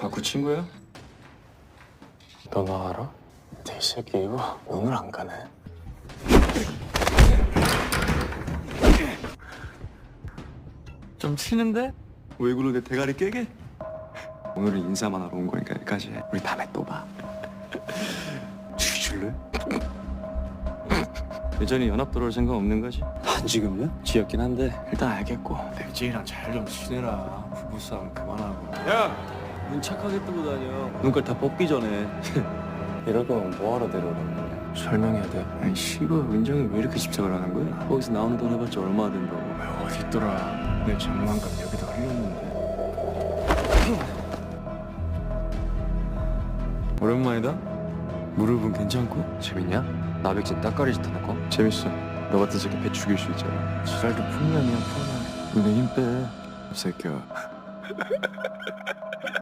바쿠 친구야? 너 나 알아? 이 새끼 이거 오늘 안 가네. 좀 치는데? 왜 그러게 대가리 깨게? 오늘은 인사만 하러 온 거니까 여기까지 해. 우리 다음에 또 봐. 죽여줄래? 여전히 연합 들어올 생각 없는 거지? 안 지금요? 지었긴 한데 일단 알겠고 백지희랑 잘 좀 지내라 부부싸움 그만하고 야! 눈 착하게 뜨고 다녀 눈깔 다 뽑기 전에 이럴 거면 뭐하러 데려오는 거냐? 설명해야 돼. 아니 씨발 은정이 왜 이렇게 집착을 하는 거야? 거기서 나오는 돈 해봤자 얼마나 된다고 어디 있더라? 내 장난감 여기다 흘렸는데. 오랜만이다 무릎은 괜찮고? 재밌냐? 나백진 따까리 짓 하는 거? 재밌어 너 같은 새끼 배 죽일 수 있잖아 지랄도 풍년이야 풍년. 너내 힘빼 이 새끼야